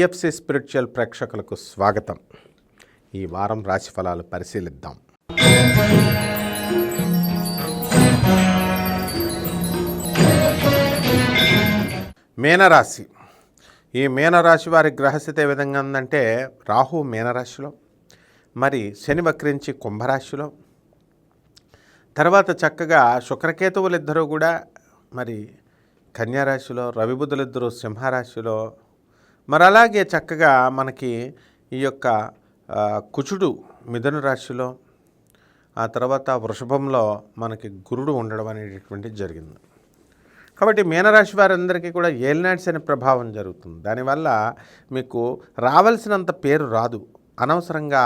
PFC spiritual ప్రేక్షకులకు స్వాగతం. ఈ వారం రాశి ఫలాలు పరిశీలిద్దాం. మేనరాశి. ఈ మేనరాశి వారి గ్రహస్థితి ఏ విధంగా ఉందంటే రాహు మీనరాశిలో మరి శని వక్రించి కుంభరాశిలో తర్వాత చక్కగా శుక్రకేతువులు ఇద్దరు కూడా మరి కన్యారాశిలో రవిబుధులిద్దరూ సింహరాశిలో మరి అలాగే చక్కగా మనకి ఈ యొక్క కుచుడు మిథున రాశిలో ఆ తర్వాత వృషభంలో మనకి గురుడు ఉండడం అనేటటువంటిది జరిగింది. కాబట్టి మీనరాశి వారందరికీ కూడా ఏలినాటి అనే ప్రభావం జరుగుతుంది. దానివల్ల మీకు రావాల్సినంత పేరు రాదు. అనవసరంగా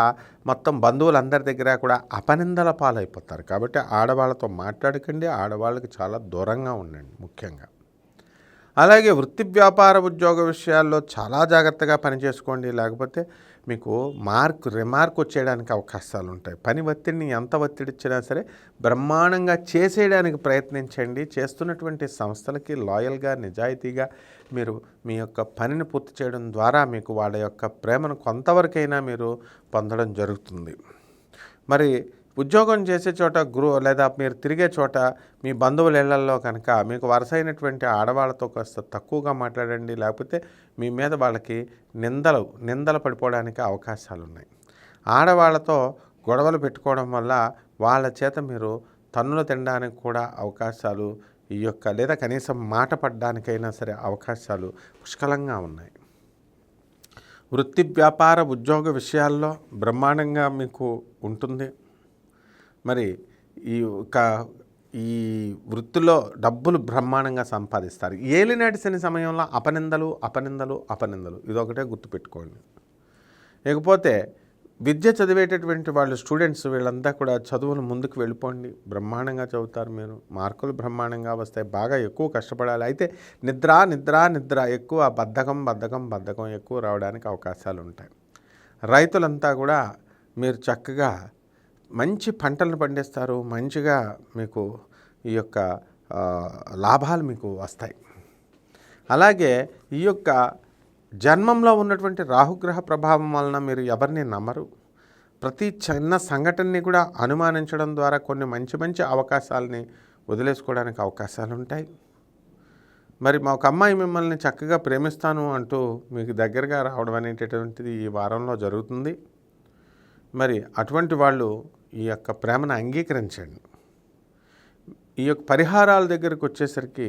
మొత్తం బంధువులందరి దగ్గర కూడా అపనిందల పాలైపోతారు. కాబట్టి ఆడవాళ్ళతో మాట్లాడకండి ఆడవాళ్ళకి చాలా దూరంగా ఉండండి ముఖ్యంగా. అలాగే వృత్తి వ్యాపార ఉద్యోగ విషయాల్లో చాలా జాగ్రత్తగా పనిచేసుకోండి. లేకపోతే మీకు మార్క్ రిమార్క్ వచ్చేయడానికి అవకాశాలు ఉంటాయి. పని ఒత్తిడిని ఎంత ఒత్తిడిచ్చినా సరే బ్రహ్మాండంగా చేసేయడానికి ప్రయత్నించండి. చేస్తున్నటువంటి సంస్థలకి లాయల్గా నిజాయితీగా మీరు మీ యొక్క పనిని పూర్తి చేయడం ద్వారా మీకు వాళ్ళ యొక్క ప్రేమను కొంతవరకైనా మీరు పొందడం జరుగుతుంది. మరి ఉద్యోగం చేసే చోట గురు లేదా మీరు తిరిగే చోట మీ బంధువుల ఇళ్ళలో కనుక మీకు వరుసైనటువంటి ఆడవాళ్ళతో కాస్త తక్కువగా మాట్లాడండి లేకపోతే మీ మీద వాళ్ళకి నిందలు నిందలు పడిపోవడానికి అవకాశాలు ఉన్నాయి ఆడవాళ్ళతో గొడవలు పెట్టుకోవడం వల్ల వాళ్ళ చేత మీరు తన్నులు తినడానికి కూడా అవకాశాలు ఈ యొక్క లేదా కనీసం మాట పడడానికైనా సరే అవకాశాలు పుష్కలంగా ఉన్నాయి. వృత్తి వ్యాపార ఉద్యోగ విషయాల్లో బ్రహ్మాండంగా మీకు ఉంటుంది. మరి ఈ ఒక ఈ వృత్తిలో డబ్బులు బ్రహ్మాండంగా సంపాదిస్తారు. ఏలినాటి శని సమయంలో అపనిందలు అపనిందలు అపనిందలు. ఇదొకటే గుర్తుపెట్టుకోండి. ఇకపోతే విద్య చదివేటటువంటి వాళ్ళు స్టూడెంట్స్ వీళ్ళంతా కూడా చదువులు ముందుకు వెళ్ళిపోండి. బ్రహ్మాండంగా చదువుతారు మీరు. మార్కులు బ్రహ్మాండంగా వస్తాయి. బాగా ఎక్కువ కష్టపడాలి. అయితే నిద్ర నిద్ర నిద్ర ఎక్కువ బద్ధకం బద్ధకం బద్ధకం ఎక్కువ రావడానికి అవకాశాలు ఉంటాయి రైతులంతా కూడా మీరు చక్కగా మంచి పంటలను పండిస్తారు మంచిగా మీకు ఈ యొక్క లాభాలు మీకు వస్తాయి. అలాగే ఈ యొక్క జన్మంలో ఉన్నటువంటి రాహుగ్రహ ప్రభావం వలన మీరు ఎవరిని నమ్మరు. ప్రతి చిన్న సంఘటనని కూడా అనుమానించడం ద్వారా కొన్ని మంచి మంచి అవకాశాలని వదిలేసుకోవడానికి అవకాశాలు ఉంటాయి. మరి మా ఒక అమ్మాయి మిమ్మల్ని చక్కగా ప్రేమిస్తాను అంటూ మీకు దగ్గరగా రావడం అనేటటువంటిది ఈ వారంలో జరుగుతుంది. మరి అటువంటి వాళ్ళు ఈ యొక్క ప్రేమను అంగీకరించండి. ఈ యొక్క పరిహారాల దగ్గరకు వచ్చేసరికి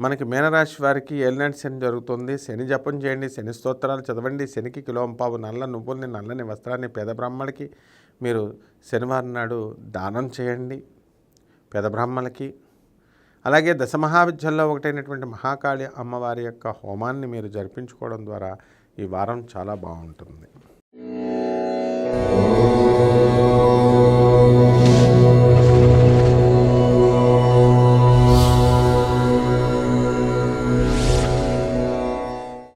మనకి మీనరాశి వారికి ఏలినాటి శని జరుగుతుంది. శని జపం చేయండి శని స్తోత్రాలు చదవండి. శనికి కిలోంపావు నల్ల నువ్వుల్ని నల్లని వస్త్రాన్ని పేద బ్రాహ్మణులకి మీరు శనివారం నాడు దానం చేయండి పేద బ్రాహ్మణులకి. అలాగే దశ మహావిద్యల్లో ఒకటైనటువంటి మహాకాళి అమ్మవారి యొక్క హోమాన్ని మీరు జరిపించుకోవడం ద్వారా ఈ వారం చాలా బాగుంటుంది.